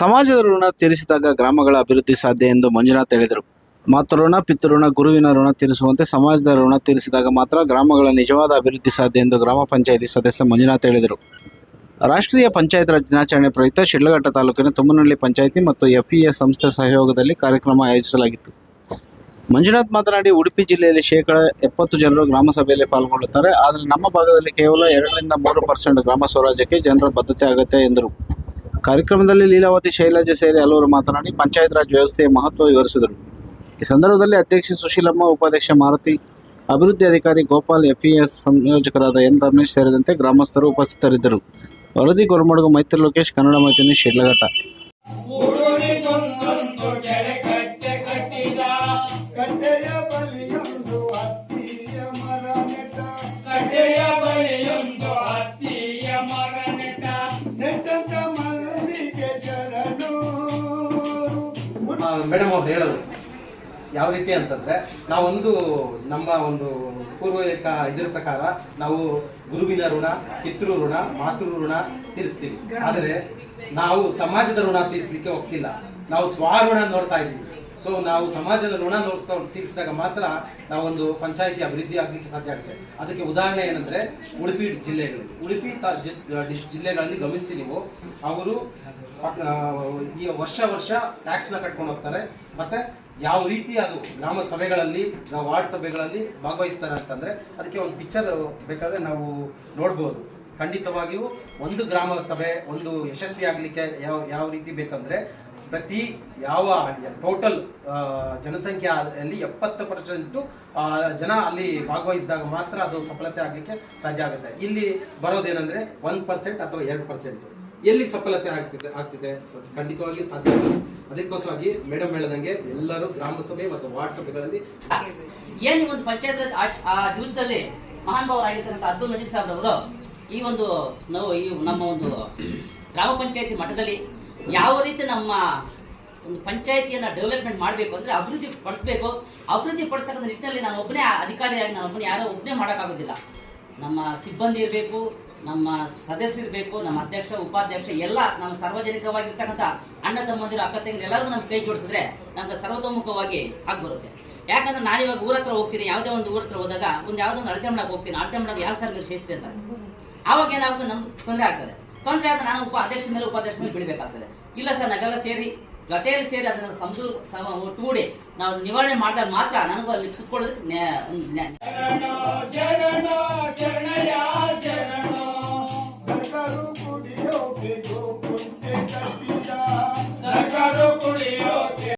ಸಮಾಜದ ಋಣ ತೀರಿಸಿದಾಗ ಗ್ರಾಮಗಳ ಅಭಿವೃದ್ಧಿ ಸಾಧ್ಯ ಎಂದು ಮಂಜುನಾಥ್ ಹೇಳಿದರು. ಮಾತೃಋಣ ಪಿತೃಋಣ ಗುರುವಿನ ಋಣ ತೀರಿಸುವಂತೆ ಸಮಾಜದ ಋಣ ತೀರಿಸಿದಾಗ ಮಾತ್ರ ಗ್ರಾಮಗಳ ನಿಜವಾದ ಅಭಿವೃದ್ಧಿ ಸಾಧ್ಯ ಎಂದು ಗ್ರಾಮ ಪಂಚಾಯಿತಿ ಸದಸ್ಯ ಮಂಜುನಾಥ್ ಹೇಳಿದರು. ರಾಷ್ಟ್ರೀಯ ಪಂಚಾಯತ್ ರಾಜ್ ದಿನಾಚರಣೆ ಪ್ರಯುಕ್ತ ಶಿಡ್ಲಘಟ್ಟ ತಾಲೂಕಿನ ತುಮ್ಮನಹಳ್ಳಿ ಪಂಚಾಯಿತಿ ಮತ್ತು ಎಫ್ಇಎ ಸಂಸ್ಥೆ ಸಹಯೋಗದಲ್ಲಿ ಕಾರ್ಯಕ್ರಮ ಆಯೋಜಿಸಲಾಗಿತ್ತು. ಮಂಜುನಾಥ್ ಮಾತನಾಡಿ, ಉಡುಪಿ ಜಿಲ್ಲೆಯಲ್ಲಿ ಶೇಕಡ ಎಪ್ಪತ್ತು ಜನರು ಗ್ರಾಮ ಸಭೆಯಲ್ಲಿ ಪಾಲ್ಗೊಳ್ಳುತ್ತಾರೆ. ಆದರೆ ನಮ್ಮ ಭಾಗದಲ್ಲಿ ಕೇವಲ ಎರಡರಿಂದ ಮೂರು ಪರ್ಸೆಂಟ್ ಗ್ರಾಮ ಸ್ವರಾಜ್ಯಕ್ಕೆ ಜನರ ಬದ್ಧತೆ ಅಗತ್ಯ ಎಂದರು. ಕಾರ್ಯಕ್ರಮದಲ್ಲಿ ಲೀಲಾವತಿ ಶೈಲಾಜೆ ಸೇರಿ ಹಲವರು ಮಾತನಾಡಿ ಪಂಚಾಯತ್ ರಾಜ್ ವ್ಯವಸ್ಥೆಯ ಮಹತ್ವ ವಿವರಿಸಿದರು. ಈ ಸಂದರ್ಭದಲ್ಲಿ ಅಧ್ಯಕ್ಷೆ ಸುಶೀಲಮ್ಮ, ಉಪಾಧ್ಯಕ್ಷ ಮಾರುತಿ, ಅಭಿವೃದ್ಧಿ ಅಧಿಕಾರಿ ಗೋಪಾಲ್, ಎಫ್ಇಎಸ್ ಸಂಯೋಜಕರಾದ ಎನ್ ರಮೇಶ್ ಸೇರಿದಂತೆ ಗ್ರಾಮಸ್ಥರು ಉಪಸ್ಥಿತರಿದ್ದರು. ವರದಿ ಗೊರಮಡುಗು ಮೈತ್ರಿ ಲೋಕೇಶ್, ಕನ್ನಡ ಮೈತ್ರಿ ಶಿಡ್ಲಘಟ್ಟ ಮೇಡಮ್ ಅವ್ರು ಹೇಳೋದು. ಯಾವ ರೀತಿ ಅಂತಂದ್ರೆ ನಾವೊಂದು ನಮ್ಮ ಒಂದು ಪೂರ್ವಿಕ ಇದ್ರ ಪ್ರಕಾರ ನಾವು ಗುರುವಿನ ಋಣ ಪಿತೃ ಋಣ ಮಾತೃ ಋಣ ತೀರಿಸ್ತೀವಿ. ಆದರೆ ನಾವು ಸಮಾಜದ ಋಣ ತೀರಿಸಲಿಕ್ಕೆ ಹೋಗ್ತಿಲ್ಲ ನಾವು ಸ್ವಋಣ ನೋಡ್ತಾ ಇದ್ದೀವಿ. ಸೊ ನಾವು ಸಮಾಜದ ಋಣ ನೋಡ್ತಾ ತೀರಿಸಿದಾಗ ಮಾತ್ರ ನಾವೊಂದು ಪಂಚಾಯಿತಿ ಅಭಿವೃದ್ಧಿ ಆಗಲಿಕ್ಕೆ ಸಾಧ್ಯ ಆಗುತ್ತೆ. ಅದಕ್ಕೆ ಉದಾಹರಣೆ ಏನಂದ್ರೆ, ಉಡುಪಿ ಜಿಲ್ಲೆಗಳು. ಉಡುಪಿ ಜಿಲ್ಲೆಗಳಲ್ಲಿ ಗಮನಿಸಿ ನೀವು. ಅವರು ಈ ವರ್ಷ ವರ್ಷ ಟ್ಯಾಕ್ಸ್ನ ಕಟ್ಕೊಂಡು ಹೋಗ್ತಾರೆ. ಮತ್ತೆ ಯಾವ ರೀತಿ ಅದು ಗ್ರಾಮ ಸಭೆಗಳಲ್ಲಿ, ನಾವು ವಾರ್ಡ್ ಸಭೆಗಳಲ್ಲಿ ಭಾಗವಹಿಸ್ತಾರೆ ಅಂತಂದ್ರೆ, ಅದಕ್ಕೆ ಒಂದು ಪಿಕ್ಚರ್ ಬೇಕಾದ್ರೆ ನಾವು ನೋಡ್ಬೋದು. ಖಂಡಿತವಾಗಿಯೂ ಒಂದು ಗ್ರಾಮ ಸಭೆ ಒಂದು ಯಶಸ್ವಿ ಆಗಲಿಕ್ಕೆ ಯಾವ ಯಾವ ರೀತಿ ಬೇಕಂದ್ರೆ ಪ್ರತಿ ಯಾವ ಟೋಟಲ್ ಜನಸಂಖ್ಯೆಯಲ್ಲಿ ಎಪ್ಪತ್ತು ಪರ್ಸೆಂಟ್ ಜನ ಅಲ್ಲಿ ಭಾಗವಹಿಸಿದಾಗ ಮಾತ್ರ ಅದು ಸಫಲತೆ ಆಗಲಿಕ್ಕೆ ಸಾಧ್ಯ ಆಗುತ್ತೆ. ಇಲ್ಲಿ ಬರೋದೇನಂದ್ರೆ ಒನ್ ಪರ್ಸೆಂಟ್ ಅಥವಾ ಎರಡು ಪರ್ಸೆಂಟ್. ಎಲ್ಲಿ ಸಫಲತೆ ಆಗ್ತಿದೆ ಆಗ್ತಿದೆ? ಖಂಡಿತವಾಗಿ ಸಾಧ್ಯ ಅದಕ್ಕೋಸ್ಕರ ಮೇಡಮ್ ಹೇಳದಂಗೆ ಎಲ್ಲರೂ ಗ್ರಾಮ ಸಭೆ ಮತ್ತು ವಾರ್ಡ್ ಸಭೆಗಳಲ್ಲಿ ಏನ್ ಒಂದು ಪಂಚಾಯತ್ ಆ- ದಿವಸದಲ್ಲಿ ಮಹಾನುಭಾವರಾಗಿರ್ತಕ್ಕಂಥ ಅಬ್ದುಲ್ ನಜೀರ್ ಸಾಹೇಬ್ರವರು ಈ ಒಂದು, ನಾವು ಈ ನಮ್ಮ ಒಂದು ಗ್ರಾಮ ಪಂಚಾಯತಿ ಮಟ್ಟದಲ್ಲಿ ಯಾವ ರೀತಿ ನಮ್ಮ ಒಂದು ಪಂಚಾಯತಿಯನ್ನ ಡೆವಲಪ್ಮೆಂಟ್ ಮಾಡಬೇಕು ಅಂದ್ರೆ ಅಭಿವೃದ್ಧಿ ಪಡಿಸಬೇಕು. ಅಭಿವೃದ್ಧಿ ಪಡಿಸ್ತಕ್ಕಂಥ ನಿಟ್ಟಿನಲ್ಲಿ ನಾನು ಒಬ್ಬನೇ ಅಧಿಕಾರಿಯಾಗಿ ನಾನು ಒಬ್ಬನೇ ಯಾರೋ ಒಬ್ಬನೇ ಮಾಡೋಕ್ಕಾಗೋದಿಲ್ಲ. ನಮ್ಮ ಸಿಬ್ಬಂದಿ ಇರಬೇಕು, ನಮ್ಮ ಸದಸ್ಯರು ಇರಬೇಕು, ನಮ್ಮ ಅಧ್ಯಕ್ಷ, ಉಪಾಧ್ಯಕ್ಷ, ಎಲ್ಲ ನಮ್ಮ ಸಾರ್ವಜನಿಕವಾಗಿರ್ತಕ್ಕಂಥ ಅಣ್ಣ ತಮ್ಮಂದಿರು, ಅಕ್ಕ ತಂಗಿರು ಎಲ್ಲರಿಗೂ ನಮ್ಮ ಕೈ ಜೋಡಿಸಿದ್ರೆ ನಮ್ಗೆ ಸರ್ವತೋಮುಖವಾಗಿ ಆಗ್ಬರುತ್ತೆ. ಯಾಕಂದ್ರೆ ನಾನು ಇವಾಗ ಊರ ಹತ್ರ ಹೋಗ್ತೀನಿ, ಯಾವುದೇ ಒಂದು ಊರ ಹತ್ರ ಹೋದಾಗ ಒಂದು ಯಾವುದೋ ಒಂದು ಅಳತೆ ಮಾಡಕ್ಕೆ ಹೋಗ್ತೀನಿ, ಅಳತೆ ಮಾಡಕ್ಕೆ ಯಾಕೆ ಸರ್ ನೀವು ಸೇರಿಸ್ರಿ ಅಂತ. ಆವಾಗ ಏನಾಗುತ್ತೆ? ನಮ್ಗೆ ತೊಂದರೆ ಆಗ್ತದೆ. ತೊಂದರೆ ಆದ ನಾನು ಉಪ ಅಧ್ಯಕ್ಷ ಮೇಲೆ ಉಪಾಧ್ಯಕ್ಷ ಮೇಲೆ ಬಿಡಬೇಕಾಗ್ತದೆ ಇಲ್ಲ ಸರ್ ನಾವೆಲ್ಲ ಸೇರಿ ಜೊತೆಯಲ್ಲಿ ಸೇರಿ ಅದನ್ನು ಸಮಜೂ ಸಮ ಒಟ್ಟುಗೂಡಿ ನಾವು ನಿವಾರಣೆ ಮಾಡಿದಾಗ ಮಾತ್ರ ನನಗೂ ಅಲ್ಲಿ ಕುತ್ಕೊಳ್ಳೋದಕ್ಕೆ